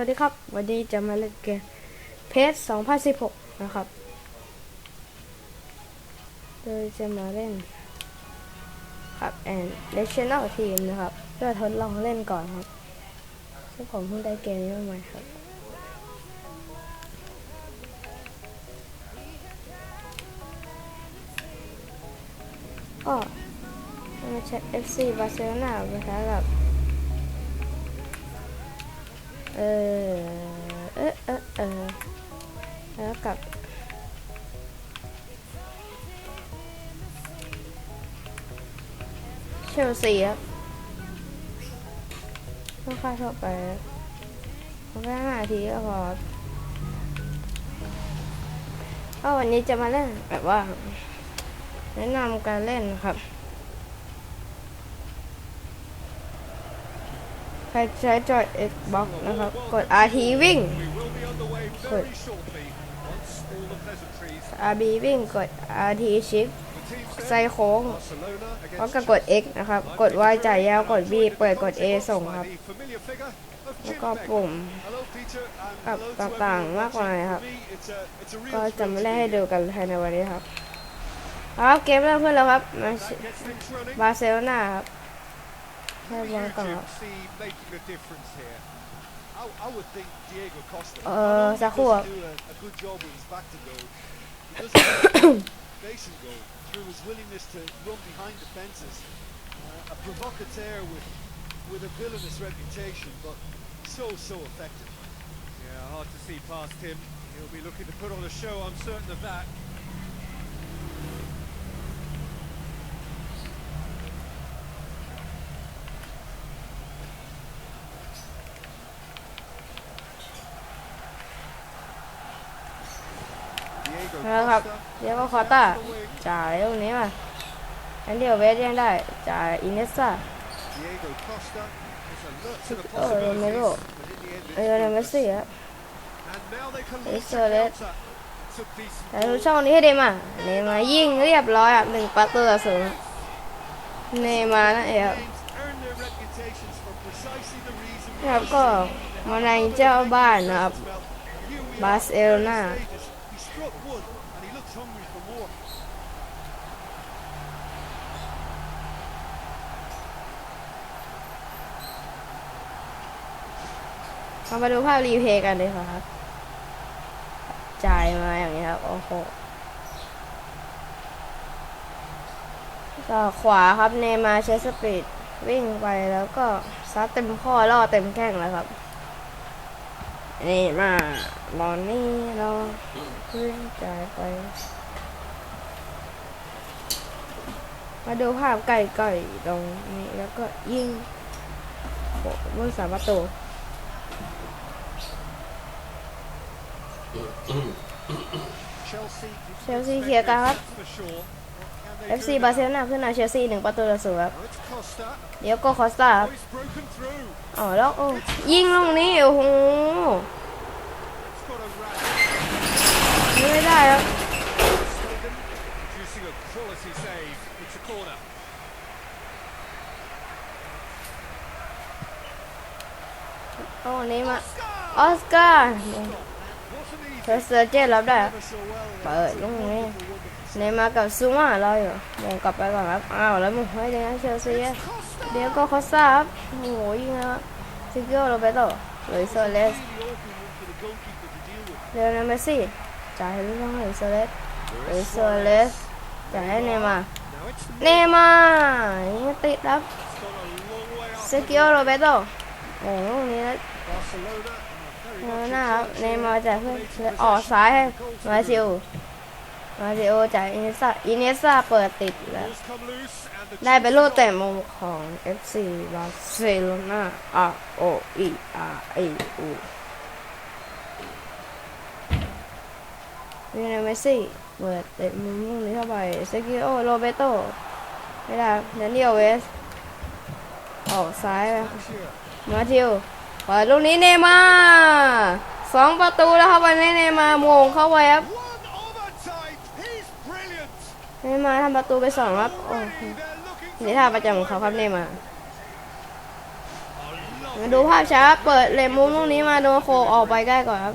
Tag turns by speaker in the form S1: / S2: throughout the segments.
S1: วัสดีครับ วันนี้จะมาเล่นเกมเพจ2016 นะครับโดยจะมาเล่นครับ and national team นะครับเพื่อทดลองเล่นก่อนครับซึ่งผมเพิ่งได้เกมนี้มาใหม่ครับก็มาใช้ FC บาร์เซโลนาไปท้ากับ เออ เออเออเออแล้วกับเชลซีครับต้องค่าเข้าไปมันก็ห้าทีก็พอครับก็วันนี้จะมาเล่นแบบว่า แนะนำการเล่นครับ ใครใช้จอย Xbox นะครับ กด RT วิ่ง
S2: กด
S1: RB วิ่ง กด RT Shift ไซโค้งแล้วก็กด X นะครับ กด Y จ่ายยาว กด B เปิด กด A ส่งครับ แล้วก็ปุ่มกับต่างๆ มากมายครับ ก็จะ
S2: ไม่
S1: ได้ให้ดูกันภายในวันนี้ครับ ครับ เกมเริ่มขึ้นแล้วครับ บาร์เซโลนาครับ ให้
S2: Who
S1: บอล
S2: you,
S1: ก่อนค
S2: Jim,
S1: รับ
S2: see making a difference here? I, I would think Diego Costa.
S1: Uh,
S2: Not only
S1: sa
S2: does he
S1: kuha.
S2: do a, a good job with his back to goal, he does a base and goal through his willingness to run behind defences. Uh, a provocateur with with a villainous reputation, but so so effective. Yeah, hard to see past him. He'll be looking to put on a show. I'm certain of that.
S1: นะครับ เดี๋ยวก็คอต้าจ่ายลูกนี้มาแอนเดียวเวสยังได้จ่ายอินเนสซ่า
S2: โอ้
S1: โร
S2: เมโร
S1: เออเมสซี่ครับ
S2: เอสเซเลส
S1: แต่ดูช่องนี้ให้เดมาเนมายิงเรียบร้อยอะหนึ่งประตูต่อศูนย์เนมานะเอฟรัครับก็มาในเจ้าบ้านนะครับ
S2: บาส
S1: เอ
S2: ลนา one and he looks hungry for more.
S1: เรามาดูภาพรีเพย์กันเลยครับ จ่ายมาอย่างนี้ครับ โอ้โหก็ขวาครับเนมาใช้สปีดวิ่งไปแล้วก็ซัดเต็มข้อล่อเต็มแข้งแล้วครับ นี่มาบอลนี่เราวิ่งจ่ายไป มาดูภาพไก่ๆตรงนี้แล้วก็ยิงโอ้บนสามประตู
S2: เช
S1: ลซีเคลียร์กันครับ FC บาร์เซโลนาขึ้นนำเชลซีหนึ่งประตูต่อศูนย์ครับเดี๋ยวก็คอสตาครับอ๋อแล้วโอ้ยิงลงนี้โอ้โหไม่ได้ครับโอ้นี้มาออสการ์ เสเซอร์เจรับได้ เปิดลูกนี้เนมากับซูมาเราอยู่มองกลับไปก่อนครับ อ้าวแล้วมึงให้เลยนะเชลซีเดี๋ยวก็คอสตาครับโอ้โหยิงแล้วซิกิโอโรเบโตเลยโซเลส
S2: Really awkward one for the goalkeeper to deal with.
S1: เมสซี่จ่ายให้ลูกน้องเลยโซเลสเลยโซเลสจ่ายให้เนมาเนมายิงติดครับ
S2: gone a long way up.
S1: เกิโอโรเบโตโอ้โหนี้นะ น้าครับเนมาจายเพื่อนออกซ้ายให้มาซิโอมาซิโอจายอินเนสซ่าอินเนสซ่าเปิดติดแล้ว ได้เป็นลูกเตะมุมของ FC บาร์เซโลนา R O E R A U เรียนเมสซี่เปิดเตะมุมลูกนี้เข้าไปเซกิโอโรเบโตไม่ได้เดนเนียลเวสออกซ้ายมาทิว เปิดลูกนี้เนมาสองประตูแล้วครับวันนี้เนมาโมงเข้าไว้ครับเนมาทำประตูไปสองครับโอ้โหนี่ท่าประจำของเขาครับเนมามาดูภาพช้าเปิดเลมูมลูกนี้มาโดนโคออกไปใกล้ก่อนครับ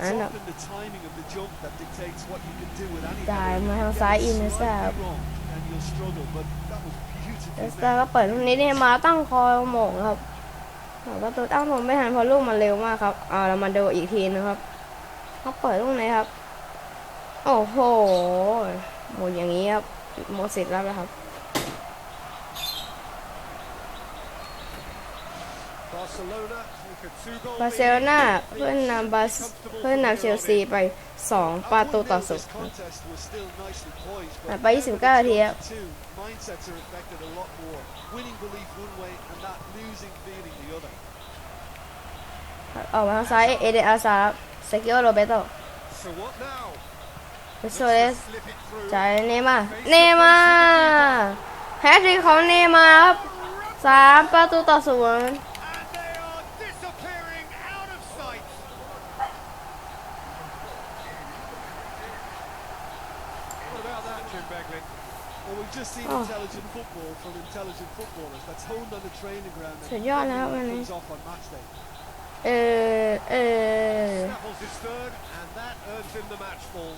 S2: นั่นแหละ
S1: จ่ายมาทางซ้ายอินเนสตาเนสตาก็เปิดลูกนี้เนมาตั้งคอโมงครับ ประตูตั้งผมไม่ทันเพราะลูกมันเร็วมากครับเอาเรามาดูอีกทีนะครับเขาเปิดลูกไหนครับ โอ้โหหมดอย่างนี้ครับหมดสิทธิ์แล้วนะครับ
S2: บาร์เซโลนา
S1: บาร์เซโลนาเพื่อนนำบาสเพื่อนนำเชลซีไป 2 ประตูต่อศูนย์
S2: This contest was still nicely poised,
S1: อะ
S2: but
S1: ไป 29นาทีครับ
S2: two mindsets are affected a lot more. Winning belief one way and that losing feeling the other.
S1: ออกมาทางซ้ายเอเดอาซาครับเซกิโอโรเบโต
S2: So what now?
S1: เปโซเลส
S2: Slip it through.
S1: จ่ายเนย์มาร์เนย์มาร์แฮตทริกของเนย์มาร์ครับสามประตูต่อศูนย์
S2: just seen
S1: Oh.
S2: intelligent football from intelligent footballers. That's honed on the training ground. and
S1: สุดยอดนะครับวันนี้
S2: comes off on match day.
S1: เออเออ
S2: Snaffles is third, and that earns him the match ball.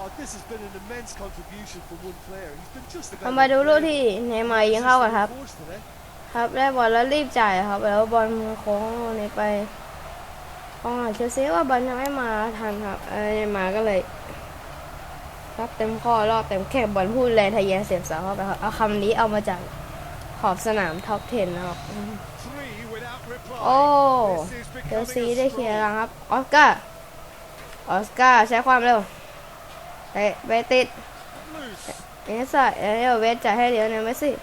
S2: Oh, this has been an immense contribution from one player. He's been just about.
S1: เรามาดูลูกที่เนย์มาร์ยิงเข้ากันครับ
S2: Force today.
S1: ครับได้บอลแล้วรีบจ่ายครับ แล้วบอลโค้งลงนี้ไปกองหลังเชลซีว่าบอลยังไม่มาทันครับเออมาก็เลย รับเต็มข้อรอบเต็มแข้งบอลพูดแรงทะเยานเสียบเสาเข้าไปครับเอาคำนี้เอามาจากขอบสนามท็อป10นะครับโอ้เชลซีได้เคลียร์แล้วครับ ออสการ์ออสการ์ใช้ความเร็วเตะไปติดเอสซ่าเอเอลเวสจ่ายให้เดียวเนี่ยเมสซี่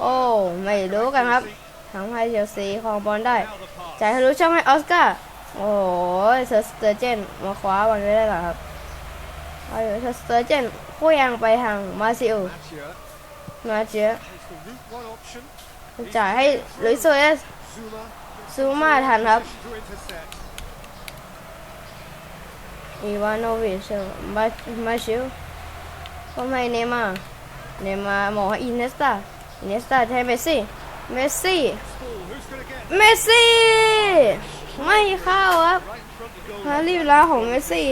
S1: โอ้ ไม่รู้กันครับทำให้เชลซีครองบอลได้ จ่ายทะลุช่องให้ออสการ์โอ้เซอร์สเตอร์เจนมาคว้าบอลไว้ได้ก่อครับ เอาอยู่เซอร์สเตอร์เจนผู้ยังไปทางมาซิโอ
S2: Mathieu
S1: มาเจอ
S2: is the route one option.
S1: จ่ายให้ลุยส์โซเอส
S2: Zuma
S1: ซูมาทันครับ
S2: to intercept.
S1: อีวานโนวิชมามาชิวก็ให้เนมาร์เนมาร์มออินเนสตาอินเนสตาให้เมสซี่เมสซี่เมสซี่ไม่เข้าครับฮารีบล้าของเมสซี่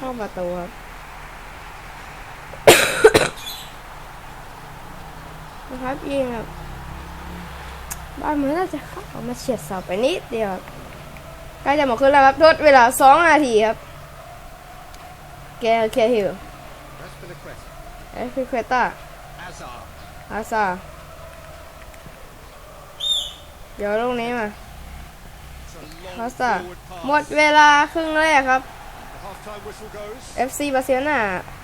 S1: อะ
S2: I wouldn't have to tell
S1: ไม่ไม่เข้าประตูครับนะครับยิงครับบ้านเหมือนน่าจะเข้ามาเฉียดเสาไปนิดเดียวครับใกล้จะหมดขึ้นแล้วครับทดเวลาสองนาทีครับ แกเคียร์ฮิล
S2: That's for the quest.
S1: เอฟฟิเควต้า
S2: Hazard.
S1: อาซาเดี๋ยวลูกนี้มา
S2: It's a long
S1: อาซา
S2: forward pass.
S1: หมดเวลาครึ่งแรกครับ FC บาร์เซโลนา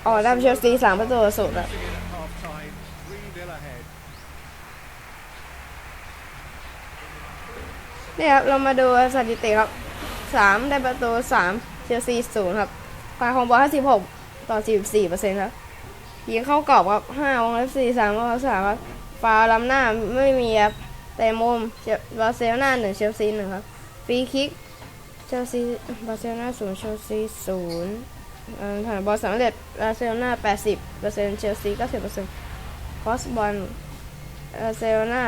S1: ออกนำเชลซีสามประตูต่อศูนย์ครับ
S2: Losing it at half-time. 3-0 ahead.
S1: นี่ครับ เรามาดูสถิติครับสามได้ประตูสามเชลซีศูนย์ครับความของบอลห้าสิบหกต่อสี่สี่เปอร์เซ็นต์ครับยิงเข้ากรอบครับห้าวงเอฟซีสามวงสามครับฟาวล์ล้ำหน้าไม่มีครับแต่มุมเชลบาร์เซโลนาหนึ่งเชลซีหนึ่งครับฟรีคิกเชลซีบาร์เซโลนาศูนย์เชลซีศูนย์ผ่านบอลสำเร็จบาร์เซโลนาแปดสิบเปอร์เซ็นต์เชลซีเก้าสิบเปอร์เซ็นต์คอสบอลบาร์เซโลนา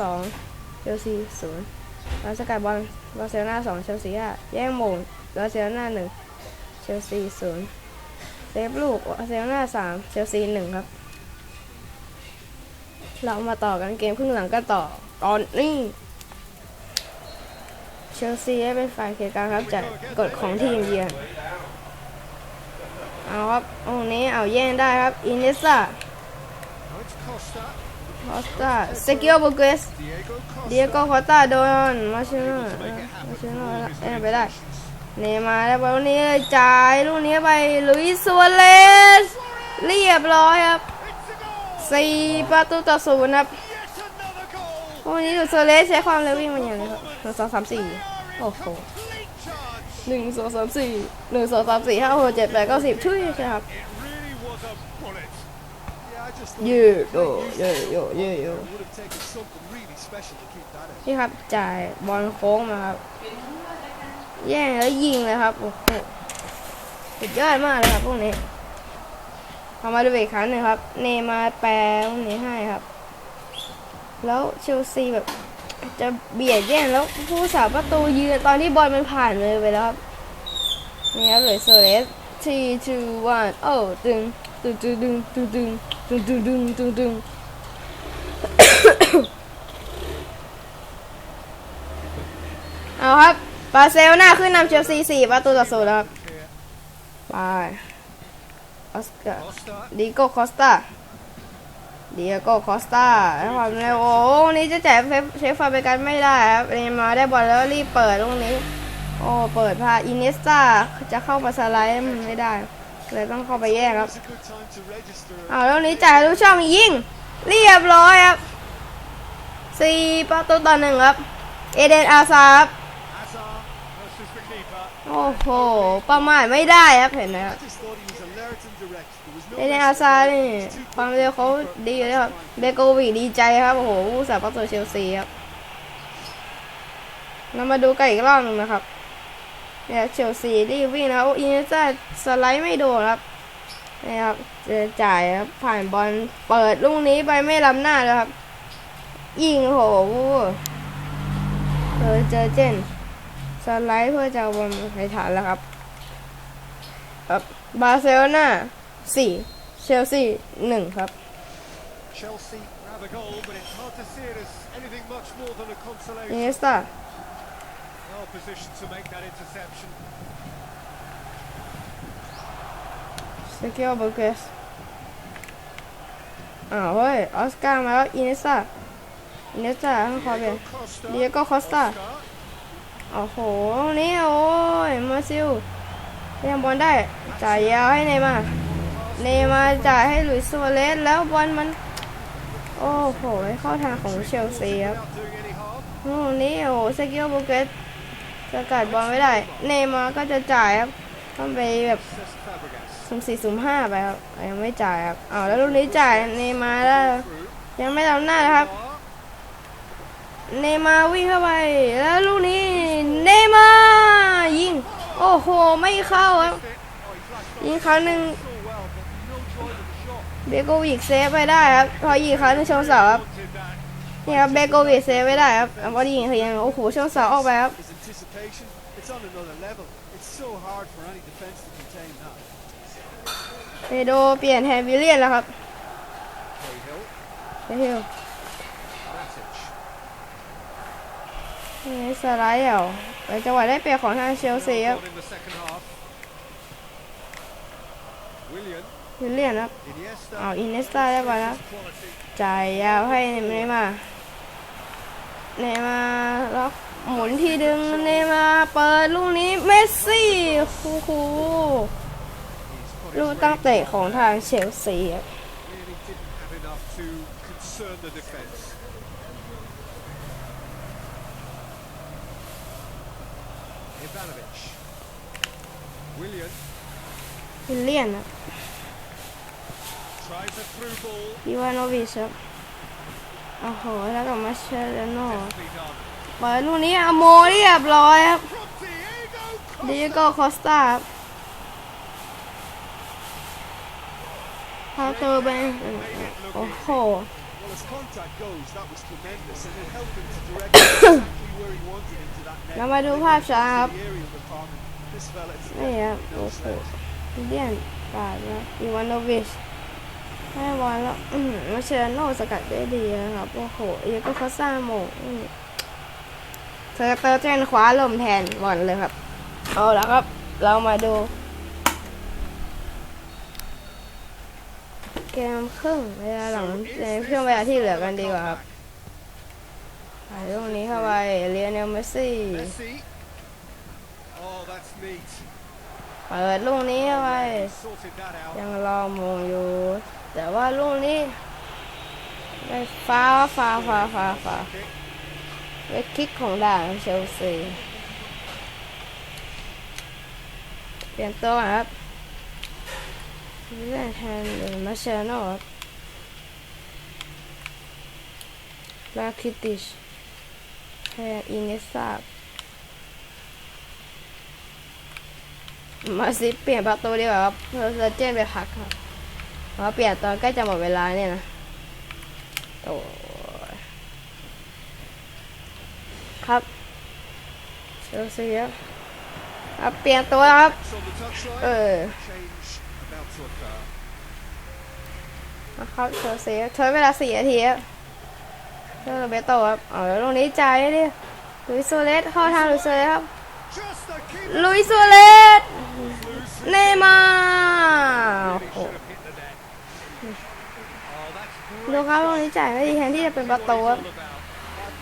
S1: สองเชลซีศูนย์บาสกัดบอลบาร์เซโลนาสองเชลซีห้าแย่งโมงบาร์เซโลนาหนึ่งเชลซีศูนย์เซฟลูกบาร์เซโลนาสามเชลซีหนึ่งครับ เรามาต่อกันเกมครึ่งหลังก็ต่อตอนนี้ เชลซีได้เป็นฝ่ายเขียนการครับจากกฎของทีมเยือนเอาครับตรงนี้เอาแย่งได้ครับอินเนสซา
S2: Now it's Costa.
S1: คอสตาเซกิโอบุเกส
S2: Diego Costa.
S1: เดียโก้คอตตาโดนมาเชโน่มาเชโน่เอ็นไปได้ เนย์มาร์ได้บอลลูกนี้เลยจ่ายลูกนี้ไปลุยส์ซัวเรสเรียบร้อยครับ
S2: It's a goal.
S1: สี่ประตูต่อศูนย์ครับ
S2: Yet another goal.
S1: วันนี้ลุยส์ซัวเรสใช้ความเร็ววิ่งมาอย่างไรครับห นึ่งสองสามสี่
S2: They are in
S1: Oh, cool.
S2: complete charge.
S1: หนึ่งสองสามสี่หนึ่งสองสามสี่ห้าหกเจ็ดแปดเก้าสิบช่วยครับ
S2: It really was a bullet. Yeah, I just thought
S1: เย่โยเยโยเย่โย
S2: it would have taken something really special to keep that in.
S1: นี่ครับจ่ายบอลโค้งมาครับ แย่งแล้วยิงเลยครับโอ้โหสุดยอดมากเลยครับพวกนี้เอามาดูอีกครั้งหนึ่งครับ เนมาแปลพวกนี้ให้ครับ แล้วเชลซีแบบ จะเบียดแย่งแล้วผู้สาประตูยืนตอนที่บอลมันผ่านเลยไปแล้วครับนี่ครับเลือโซเลส three two one โอ้ตึงตึงตึงตึงตึงตึงตึงตึงตึงตึงตึงเอาครับบาร์เซโลนาขึ้นนำเชลซีสี่ประตูต่อศูนย์แล้วครับไปออสการ์ดิโกคอสตา ดิโก้คอสตาแล้ความเร็วโอ้นี้จะแจกเซฟเชฟฟาเบกันไม่ได้ครับเนมาได้บอลแล้วรีบเปิดตรงนี้ โอ้เปิดพาอินเนสตาจะเข้ามาสไลด์มันไม่ได้เลยต้องเข้าไปแยกครับ
S2: It's a good time to register.
S1: เอาแล้วนี้จ่ายลูกช่องยิงเรียบร้อยครับสี่ประตูต่อหนึ่งครับ เอเดนอาซาครับ
S2: Hazard versus the keeper.
S1: โอ้โห ประมาทไม่ได้ครับเห็นไหมครับเอเดนอาซานี่ความเร็วเขาดีอยู่แล้วครับเบโกวิดีใจครับ โอ้โหผู้สาประตูเชลซีครับเรามาดูกันอีกรอบหนึ่งนะครับเนี่ยเชลซีรีบวิ่งนะครับอินเนสตาสไลด์ไม่โดนครับนี่ครับจะจ่ายครับผ่านบอลเปิดลูกนี้ไปไม่ล้ำหน้าเลยครับ ยิงโอ้โหเออเจอเจน สไลด์เพื่อจะเอาบอลไปฐานแล้วครับครับบาร์เซโลนาสี่เชลซีหนึ่งครับ
S2: Chelsea have a goal, but it's hard to see it as anything much more than a
S1: อิน
S2: consolation.
S1: เนสตา
S2: Well positioned to make that interception.
S1: เซเกียลเบอร์เกสอ้าวเฮ้ยออสการ์มาแล้วอินเนสตาอินเนสตาข้างขวาเป็น
S2: Costa.
S1: Diego Costa.
S2: Oscar.
S1: โอ้โห นี่โอ้ยมาซิลยังบอลได้ จ่ายยาวให้เนมา เนมาจ่ายให้หลุยส์โซเลสแล้วบอลมัน โอ้โห เข้าทางของเชลซีครับโอ้นี่โอ้เซกิโอโบเกสสกัดบอลไม่ได้ เนมาก็จะจ่ายครับต้องไปแบบสุ่มสี่สุ่มห้าไปครับยังไม่จ่ายครับอ้าวแล้วลูกนี้จ่ายเนมาแล้วยังไม่ทำหน้านะครับ เนย์มาวิ่งเข้าไป แล้วลูกนี้เนย์มายิง โอ้โห ไม่เข้าครับยิงครั้งหนึ่งเบโกวิกเซฟไปได้ครับ พอยิงครั้งหนึ่งชนเสาครับนี่ครับเบโกวิกเซฟไปได้ครับพอยิงคือยังโอ้โหชนเสาออกไปครับ
S2: It's on another level. It's so hard for any defence to contain that.
S1: เปโดเปลี่ยนแทนวิลเลียนแล้วครับเฮ้ย นี่สไลด์เอาไปจังหวะได้เปรียบของทางเชลซีครับ
S2: Got in the second half. Willian,
S1: วิลเลียนครับ
S2: Iniesta.
S1: เอาอินเนสตาได้บอลแล้ว
S2: Quality.
S1: จ่ายยาวให้เนย์มาร์เนย์มาร์แล้วหมุนที่ดึงเนย์มาร์เปิดลูกนี้เมสซี่โอ้โห
S2: He's put
S1: ลู
S2: his
S1: กตั้ง
S2: weight
S1: เตะของทางเชลซีครับ วิลเลียนครับ
S2: tries a through ball.
S1: อีวานโนวิชครับโอ้โหแล้วก็มาเชลโน่
S2: Deftly done.
S1: เปิดลูกนี้อะโมเรียบร้อยครับ
S2: From Diego
S1: ดิโก้คอสตาครับพาตัวไปโอ้โห
S2: Well, as contact goes, that was tremendous, and it helped him to direct it exactly where he wanted into that net.
S1: แล้วมาดูภาพช้าครับ
S2: The aerial department. This fella is
S1: นี่ครับ
S2: definitely
S1: โอ้
S2: no
S1: โห
S2: slouch.
S1: เลียนปาดแล้วอีวานโนวิชให้บอลแล้วอือหือมาเชลโน่สกัดได้ดีนะครับโอ้โหเอียก็เขาสร้างโมงอืมเซอร์เตอร์เจนคว้าลมแทนบอลเลยครับ เอาแล้วครับ เรามาดู กมครึ่งเวลาหลังในช่วงเวลาที่เหลือกันดีกว่าครับใส่ลูกนี้เข้าไปเลียนเนลเมสซี่เปิดลูกนี้เข้าไปยังรอมงอยู่ แต่ว่าลูกนี้ได้ฟ้าฟ้าฟ้าฟ้าฟ้า
S2: Kick.
S1: ได้คิกของด่างเชลซีเปลี่ยนตัวครับ เล่นแทนเดมาเชโน่ครับลาคิติชแทนอินเนสซามาซิเปลี่ยนประตูดีกว่าครับเพอร์เซอร์เจนไปพักครับเพราะเปลี่ยนตอนใกล้จะหมดเวลาเนี่ยนะโอ้ยครับเชลซีครับครับเปลี่ยนตัวครับ เออ
S2: change about to occur.
S1: นะครับเชลซีครับใช้เวลาสี่นาทีครับเจอเบโตครับเอาแล้วลงนี้จ่ายดิลุยส์โซเลสเข้าทางลุยส์โซเลสครับ
S2: Just the keeper
S1: ลุยส์โซเลสเนย์มาร์โอ้โห
S2: should have hit the net. Oh, that's great.
S1: ดูครับลงนี้จ่ายไม่ดีแทนที่จะเป็นประตูครับ
S2: I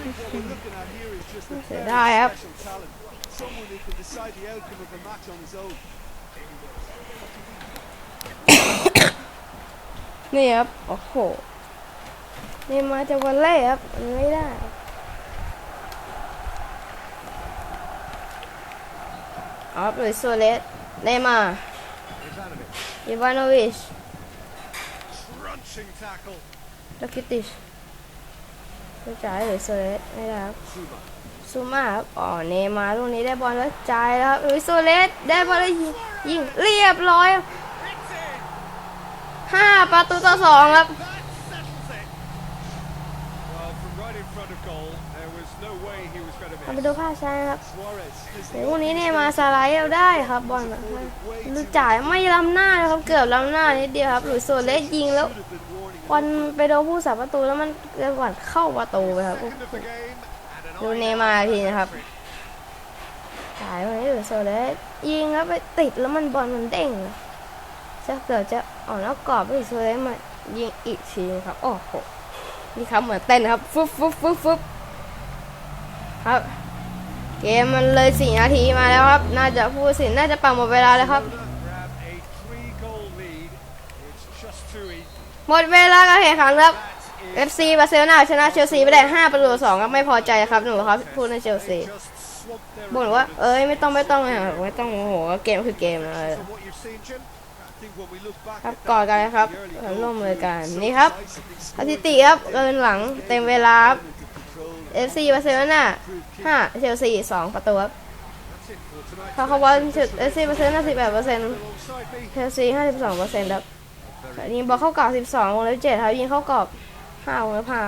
S2: think what we're looking at here is just a
S1: เสีย
S2: very
S1: ดายครับ นี่ครับ โอ้โห นี่มาจากวันเล่ครับ มันไม่ได้ ออฟลุยส์โซเลสเนย์มาร์
S2: Ivanovic.
S1: อิวานอวิช
S2: Crunching tackle.
S1: ลาคิติชจะจ่ายหรือโซเลสไม่ได้ครับ
S2: Zuma.
S1: ซูมาครับอ๋อเนย์มาร์ลูกนี้ได้บอลแล้วจ่ายแล้วครับลุยส์โซเลสได้บอลแล้วยิงยิงเรียบร้อยครับ
S2: It's in.
S1: ห้าประตูต่อสองครับ
S2: That settles it. Well, from right in front of goal, there was no way he was going to
S1: เอาไป
S2: miss.
S1: ดูภาพช้านะครับ
S2: Suarez is
S1: เดี๋ยว
S2: the
S1: พรุ่งนี้
S2: obvious
S1: เนี่ยมาสไลด์เอาได้ครับบอลนะลูกจ่ายไม่ล้ำหน้าเลยครับ เกือบล้ำหน้านิดเดียวครับ หลุยส์โซเลสยิงแล้ว
S2: Should have been warning
S1: บอลไปโดนผู้สาประตูแล้วมันเกินกว่าเข้าประตูไปครับ
S2: Second of the game and an
S1: ดู
S2: eye
S1: เนย์มาร์ทีนะครับจ่ายไปให้หลุยส์โซเลสยิงแล้วไปติดแล้วมันบอลมันเด้ง จะเกิดจะออกนอกกรอบหลุยส์โซเลสมายิงอีกทีนะครับ โอ้โห นี่ครับเหมือนเต้นครับ ฟึบฟึบฟึบฟึบครับ เกมมันเลยสี่นาทีมาแล้วครับ น่าจะพูดสิน่าจะปังหมดเวลาแล้วครับ หมดเวลาการแข่งขันครับ
S2: That is
S1: FC บาร์เซโลนาชนะเชลซีไปได้5ประตูต่อ2ครับไม่พอใจครับหนูครับพูดในเชลซีบ่นว่า เอ้ยไม่ต้องไม่ต้องอะไม่ต้องโอ้โหเกมคือเกมนะ ครับกอดกันนะครับร่วมมือกันนี่ครับสถิติครับเกินหลังเต็มเวลาเอ
S2: ฟ
S1: ซีบาร์เซโลนาห้าเชลซีสองประตูครับเขาบอลเอฟซีบาร์เซโลนาสิบแปดเปอร์เซ็นต์เชลซีห้าสิบสองเปอร์เซ็นต์ครับยิงบอลเข้ากรอบสิบสองวงเล็บเจ็ดครับยิงเข้ากรอบห้าวงเล็บห้า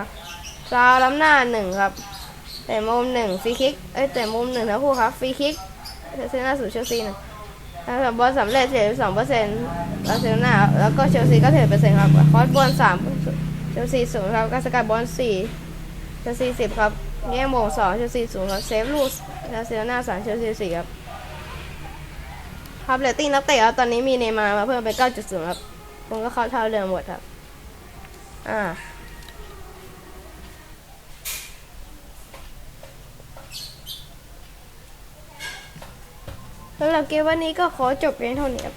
S1: ซาล้ำหน้าหนึ่งครับแต่มุมหนึ่งฟรีคิกเอ้ยแต่มุมหนึ่งนะครับฟรีคิกเซนาสู่เชลซีหนึ่ง บอลสำเร็จ72เปอร์เซ็นต์บาร์เซโลนาแล้วก็เชลซีก็11เปอร์เซ็นต์ครับคอสบอล3เชลซีศูนย์ครับการสกัดบอล4เชลซี10ครับแย่งโมง2เชลซีศูนย์ครับเซฟลูกบาร์เซโลนา3เชลซี4ครับครับเรตติ้งนักเตะครับตอนนี้มีเนมาร์มาเพิ่มเป็น9.0ครับผมก็เข้าเท่าเดิมหมดครับอ่า สำหรับเกมวันนี้ก็ขอจบเพียงเท่านี้ครับ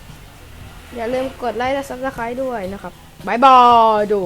S1: อย่าลืมกดไลค์และซับสไครต์ด้วยนะครับบายบายดู